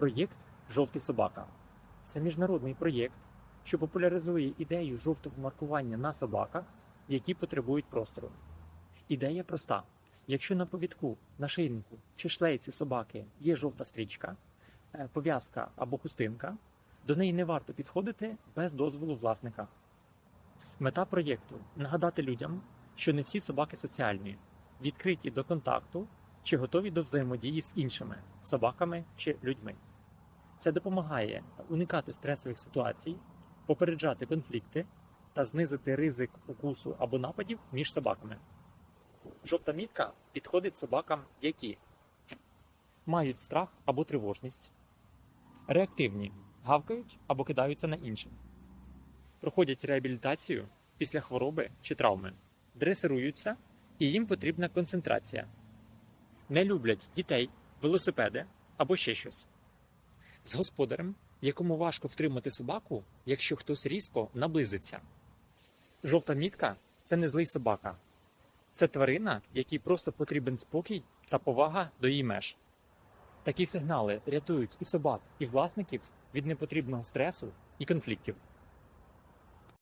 Проєкт Жовтий собака це міжнародний проєкт, що популяризує ідею жовтого маркування на собаках, які потребують простору. Ідея проста: якщо на повідку, нашийнику чи шлейці собаки є жовта стрічка, е, пов'язка або хустинка, до неї не варто підходити без дозволу власника. Мета проєкту нагадати людям, що не всі собаки соціальні, відкриті до контакту чи готові до взаємодії з іншими собаками чи людьми. Це допомагає уникати стресових ситуацій, попереджати конфлікти та знизити ризик укусу або нападів між собаками. Жовта мітка підходить собакам, які мають страх або тривожність, реактивні, гавкають або кидаються на інших, проходять реабілітацію після хвороби чи травми, дресируються і їм потрібна концентрація, не люблять дітей, велосипеди або ще щось. З господарем, якому важко втримати собаку, якщо хтось різко наблизиться. Жовта мітка це не злий собака. Це тварина, якій просто потрібен спокій та повага до її меж. Такі сигнали рятують і собак, і власників від непотрібного стресу і конфліктів.